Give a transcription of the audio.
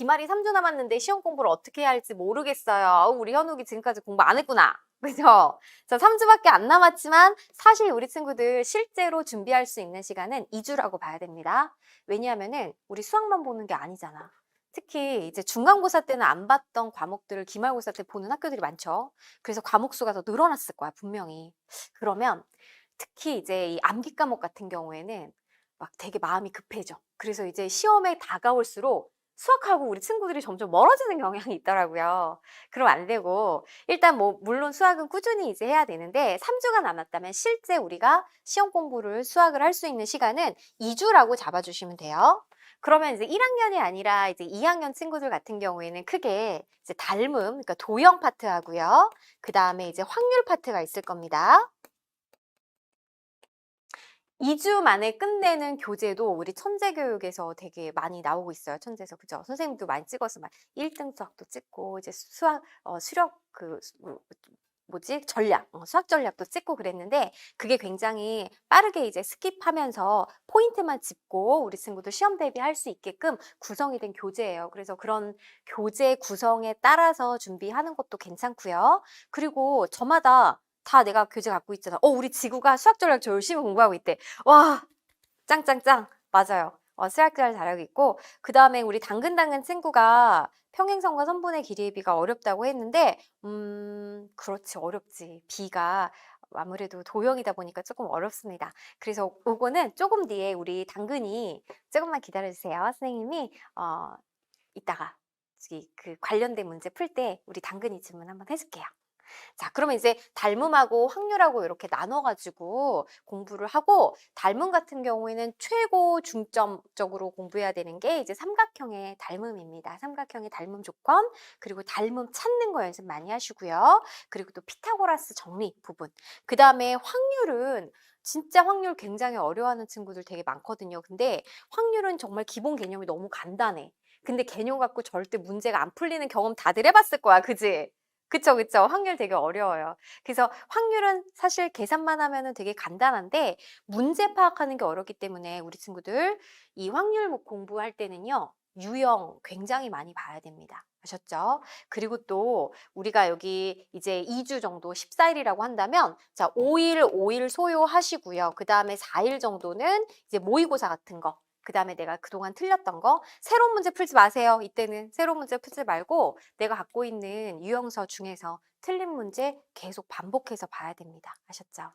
기말이 3주 남았는데 시험 공부를 어떻게 해야 할지 모르겠어요. 아우, 우리 현욱이 지금까지 공부 안 했구나. 그죠? 자, 3주밖에 안 남았지만 사실 우리 친구들 실제로 준비할 수 있는 시간은 2주라고 봐야 됩니다. 왜냐하면은 우리 수학만 보는 게 아니잖아. 특히 이제 중간고사 때는 안 봤던 과목들을 기말고사 때 보는 학교들이 많죠. 그래서 과목 수가 더 늘어났을 거야, 분명히. 그러면 특히 이제 이 암기 과목 같은 경우에는 막 되게 마음이 급해져. 그래서 이제 시험에 다가올수록 수학하고 우리 친구들이 점점 멀어지는 경향이 있더라고요. 그럼 안 되고 일단 뭐 물론 수학은 꾸준히 이제 해야 되는데 3주가 남았다면 실제 우리가 시험 공부를 수학을 할 수 있는 시간은 2주라고 잡아주시면 돼요. 그러면 이제 1학년이 아니라 이제 2학년 친구들 같은 경우에는 크게 이제 닮음, 그러니까 도형 파트 하고요. 그 다음에 이제 확률 파트가 있을 겁니다. 2주 만에 끝내는 교재도 우리 천재 교육에서 되게 많이 나오고 있어요. 천재에서 그죠? 선생님도 많이 찍어서 막 1등 수학도 찍고 이제 수학 어, 수력 그 수- 뭐- 뭐지 전략 어, 수학 전략도 찍고 그랬는데 그게 굉장히 빠르게 이제 스킵하면서 포인트만 짚고 우리 친구들 시험 대비할 수 있게끔 구성이 된 교재예요. 그래서 그런 교재 구성에 따라서 준비하는 것도 괜찮고요. 그리고 저마다 다 내가 교재 갖고 있잖아. 어, 우리 지구가 수학 전략 저 열심히 공부하고 있대. 와, 짱짱짱. 맞아요. 어, 수학 잘 잘하고 있고, 그 다음에 우리 당근당근 친구가 평행선과 선분의 길이의 비가 어렵다고 했는데, 음, 그렇지, 어렵지. 비가 아무래도 도형이다 보니까 조금 어렵습니다. 그래서 요거는 조금 뒤에 우리 당근이 조금만 기다려주세요. 선생님이, 어, 이따가 그 관련된 문제 풀 때 우리 당근이 질문 한번 해줄게요. 자, 그러면 이제 닮음하고 확률하고 이렇게 나눠가지고 공부를 하고, 닮음 같은 경우에는 최고 중점적으로 공부해야 되는 게 이제 삼각형의 닮음입니다. 삼각형의 닮음 조건, 그리고 닮음 찾는 거 연습 많이 하시고요. 그리고 또 피타고라스 정리 부분. 그 다음에 확률은 진짜 확률 굉장히 어려워하는 친구들 되게 많거든요. 근데 확률은 정말 기본 개념이 너무 간단해. 근데 개념 갖고 절대 문제가 안 풀리는 경험 다들 해봤을 거야. 그지? 그쵸, 그쵸. 확률 되게 어려워요. 그래서 확률은 사실 계산만 하면은 되게 간단한데 문제 파악하는 게 어렵기 때문에 우리 친구들 이 확률 뭐 공부할 때는요. 유형 굉장히 많이 봐야 됩니다. 아셨죠? 그리고 또 우리가 여기 이제 2주 정도 14일이라고 한다면 자, 5일, 5일 소요하시고요. 그 다음에 4일 정도는 이제 모의고사 같은 거 그 다음에 내가 그동안 틀렸던 거 새로운 문제 풀지 마세요. 이때는 새로운 문제 풀지 말고 내가 갖고 있는 유형서 중에서 틀린 문제 계속 반복해서 봐야 됩니다. 아셨죠?